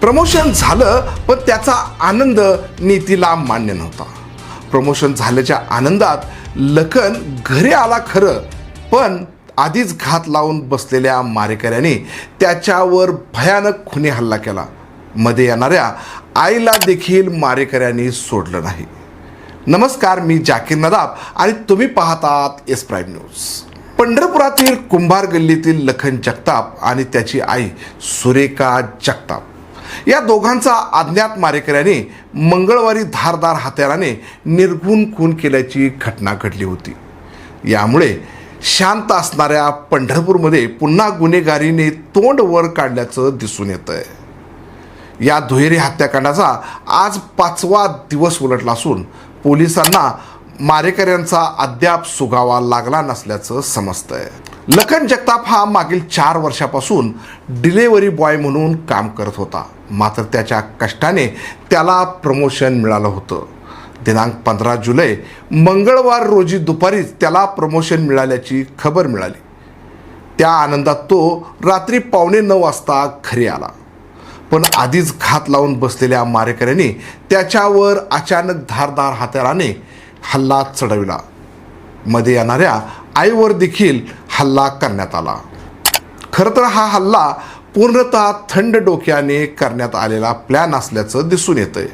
Promotion झालं पण त्याचा आनंद नीतीला मान्य नव्हता. प्रमोशन झाल्याच्या आनंदात लखन घरी आला खरं पण आधीच घात लावून बसलेल्या मारेकऱ्याने त्याच्यावर भयानक खुनी हल्ला केला. मध्ये येणाऱ्या आईला देखील मारेकऱ्यांनी सोडलं नाही. नमस्कार मी जाकीर नदाब आणि तुम्ही पाहतात एस प्राईम न्यूज पंढरपुरातील कुंभार गल्लीतील लखन जगताप आणि त्याची आई सुरेखा जगताप. या दोघांचा अज्ञात मारेकऱ्याने मंगळवारी धारदार हत्याराने निर्गुण खून केल्याची घटना घडली होती. यामुळे शांत असणाऱ्या पंढरपूरमध्ये पुन्हा गुन्हेगारीने तोंड वर काढल्याचं दिसून येत आहे या दुहेरी हत्याकांडाचा आज पाचवा दिवस उलटला असून पोलिसांना मारेकऱ्यांचा अद्याप सुगावा लागला नसल्याचं समजतंय. लखन जगताप हा मागील चार वर्षापासून डिलेवरी बॉय म्हणून काम करत होता. मात्र त्याच्या कष्टाने त्याला प्रमोशन मिळालं होतं. दिनांक पंधरा जुलै मंगळवार रोजी दुपारीच त्याला प्रमोशन मिळाल्याची खबर मिळाली. त्या आनंदात तो रात्री पावणे नऊ वाजता घरी आला. पण आधीच घात लावून बसलेल्या मारेकऱ्यांनी त्याच्यावर अचानक धारदार हाताराने हल्ला चढविला. मध्ये येणाऱ्या आईवर देखील हल्ला करण्यात आला. खरं तर हा हल्ला पूर्णतः थंड डोक्याने करण्यात आलेला प्लॅन असल्याचं दिसून येतंय.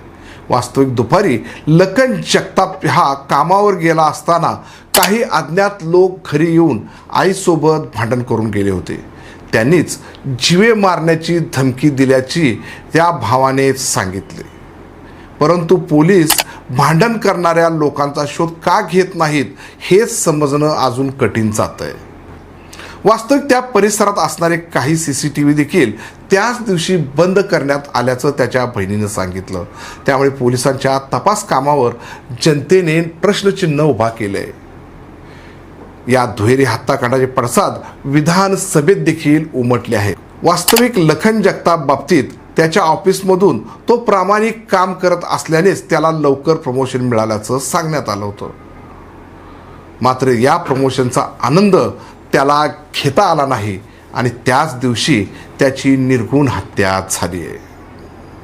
वास्तविक दुपारी लखन जगताप हा कामावर गेला असताना काही अज्ञात लोक घरी येऊन आईसोबत भांडण करून गेले होते. त्यांनीच जीवे मारण्याची धमकी दिल्याची त्या भावाने सांगितले. परंतु पोलीस भांडण करणाऱ्या लोकांचा शोध का घेत नाहीत हेच समजणं अजून कठीण जात आहे वास्तविक त्या परिसरात असणारे काही सी सी टी व्ही देखील त्याच दिवशी बंद करण्यात आल्याचं त्याच्या बहिणीनं सांगितलं. त्यामुळे पोलिसांच्या तपास कामावर जनतेने प्रश्नचिन्ह उभा केलंय. या दुहेरी हत्याकांडाचे पडसाद विधानसभेत देखील उमटले आहे वास्तविक लखन जगताप बाबतीत त्याच्या ऑफिसमधून तो प्रामाणिक काम करत असल्यानेच त्याला लवकर प्रमोशन मिळाल्याचं सांगण्यात आलं होतं. मात्र या प्रमोशनचा आनंद त्याला घेता आला नाही आणि त्याच दिवशी त्याची निर्गुण हत्या झाली आहे.